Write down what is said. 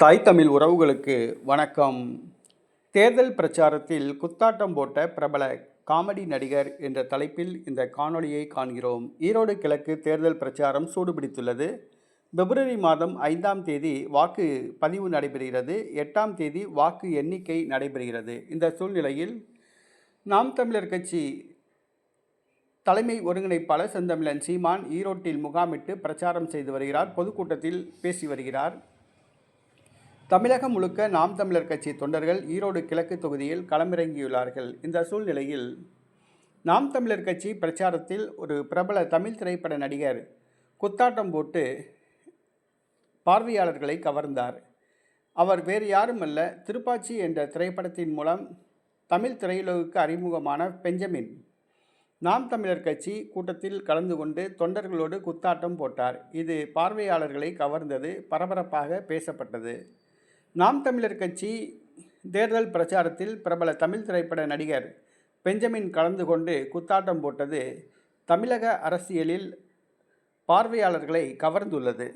தாய் தமிழ் உறவுகளுக்கு வணக்கம். தேர்தல் பிரச்சாரத்தில் குத்தாட்டம் போட்ட பிரபல காமெடி நடிகர் என்ற தலைப்பில் இந்த காணொளியை காண்கிறோம். ஈரோடு கிழக்கு தேர்தல் பிரச்சாரம் சூடுபிடித்துள்ளது. பிப்ரவரி மாதம் ஐந்தாம் தேதி வாக்கு பதிவு நடைபெறுகிறது. எட்டாம் தேதி வாக்கு எண்ணிக்கை நடைபெறுகிறது. இந்த சூழ்நிலையில் நாம் தமிழர் கட்சி தலைமை ஒருங்கிணைப்பாளர் செந்தமிழன் சீமான் ஈரோட்டில் முகாமிட்டு பிரச்சாரம் செய்து வருகிறார். பொதுக்கூட்டத்தில் பேசி வருகிறார். தமிழகம் முழுக்க நாம் தமிழர் கட்சி தொண்டர்கள் ஈரோடு கிழக்கு தொகுதியில் களமிறங்கியுள்ளார்கள். இந்த சூழ்நிலையில் நாம் தமிழர் கட்சி பிரச்சாரத்தில் ஒரு பிரபல தமிழ் திரைப்பட நடிகர் குத்தாட்டம் போட்டு பார்வையாளர்களை கவர்ந்தார். அவர் வேறு யாருமல்ல திருப்பாச்சி என்ற திரைப்படத்தின் மூலம் தமிழ் திரையுலகுக்கு அறிமுகமான பெஞ்சமின். நாம் தமிழர் கட்சி கூட்டத்தில் கலந்து கொண்டு தொண்டர்களோடு குத்தாட்டம் போட்டார். இது பார்வையாளர்களை கவர்ந்தது பரபரப்பாக பேசப்பட்டது. நாம் தமிழர் கட்சி தேர்தல் பிரச்சாரத்தில் பிரபல தமிழ் திரைப்பட நடிகர் பெஞ்சமின் கலந்து கொண்டு குத்தாட்டம் போட்டது தமிழக அரசியலில் பார்வையாளர்களை கவர்ந்துள்ளது.